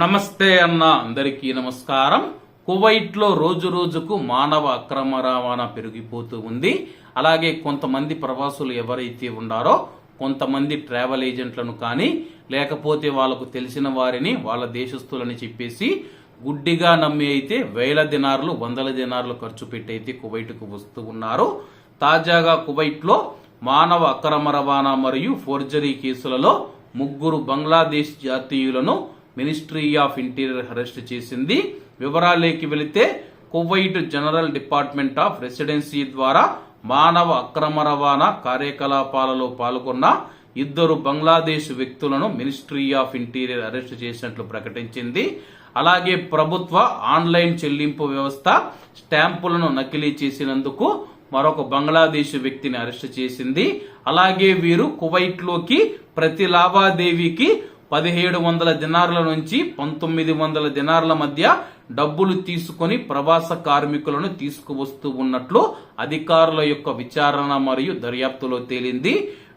నమస్తే అన్న అందరికీ నమస్కారం. కువైట్లో రోజు రోజుకు మానవ అక్రమ రవాణా పెరిగిపోతూ ఉంది. అలాగే కొంతమంది ప్రవాసులు ఎవరైతే ఉన్నారో కొంతమంది ట్రావెల్ ఏజెంట్లను కానీ లేకపోతే వాళ్ళకు తెలిసిన వారిని వాళ్ళ దేశస్తులని చెప్పేసి గుడ్డిగా నమ్మి అయితే వేల దినార్లు వందల దినార్లు ఖర్చు పెట్టి అయితే కువైట్కు వస్తూ ఉన్నారు. తాజాగా కువైట్లో మానవ అక్రమ రవాణా మరియు ఫోర్జరీ కేసులలో ముగ్గురు బంగ్లాదేశ్ జాతీయులను మినిస్ట్రీ ఆఫ్ ఇంటీరియర్ అరెస్ట్ చేసింది. వివరాలేకి వెళితే Kuwait general department of residency ద్వారా మానవ అక్రమ రవాణా కార్యకలాపాలలో పాల్గొన్న ఇద్దరు బంగ్లాదేశ్ వ్యక్తులను మినిస్ట్రీ ఆఫ్ ఇంటీరియర్ అరెస్ట్ చేసినట్లు ప్రకటించింది. అలాగే ప్రభుత్వ ఆన్లైన్ చెల్లింపు వ్యవస్థ స్టాంపులను నకిలీ చేసినందుకు మరొక బంగ్లాదేశ్ వ్యక్తిని అరెస్ట్ చేసింది. అలాగే వీరు కువైట్లోకి ప్రతి లావాదేవీకి పదిహేడు వందల దినార్ల నుంచి పంతొమ్మిది వందల దినార్ల మధ్య డబ్బులు తీసుకొని ప్రవాస కార్మికులను తీసుకువస్తూ ఉన్నట్లు అధికారుల యొక్క విచారణ మరియు దర్యాప్తులో తేలింది.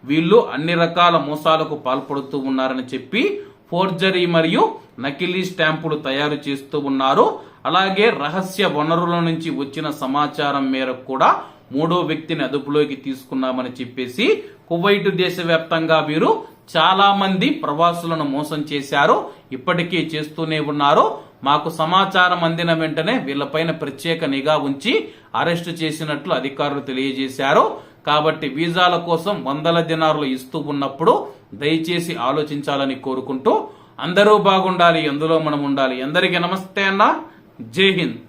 వీళ్ళు అన్ని రకాల మోసాలకు పాల్పడుతూ ఉన్నారని చెప్పి ఫోర్జరీ మరియు నకిలీ స్టాంపులు తయారు చేస్తూ ఉన్నారు. అలాగే రహస్య వనరుల నుంచి వచ్చిన సమాచారం మేరకు కూడా మూడో వ్యక్తిని అదుపులోకి తీసుకున్నామని చెప్పేసి కువైట్ దేశవ్యాప్తంగా వీరు చాలా మంది ప్రవాసులను మోసం చేశారు. ఇప్పటికీ చేస్తూనే ఉన్నారు. మాకు సమాచారం అందిన వెంటనే వీళ్ళపైన ప్రత్యేక నిఘా ఉంచి అరెస్టు చేసినట్లు అధికారులు తెలియజేశారు. కాబట్టి వీజాల కోసం వందల దినారులు ఇస్తూ ఉన్నప్పుడు దయచేసి ఆలోచించాలని కోరుకుంటూ అందరూ బాగుండాలి అందులో మనం ఉండాలి. అందరికీ నమస్తే అన్న. జై హింద్.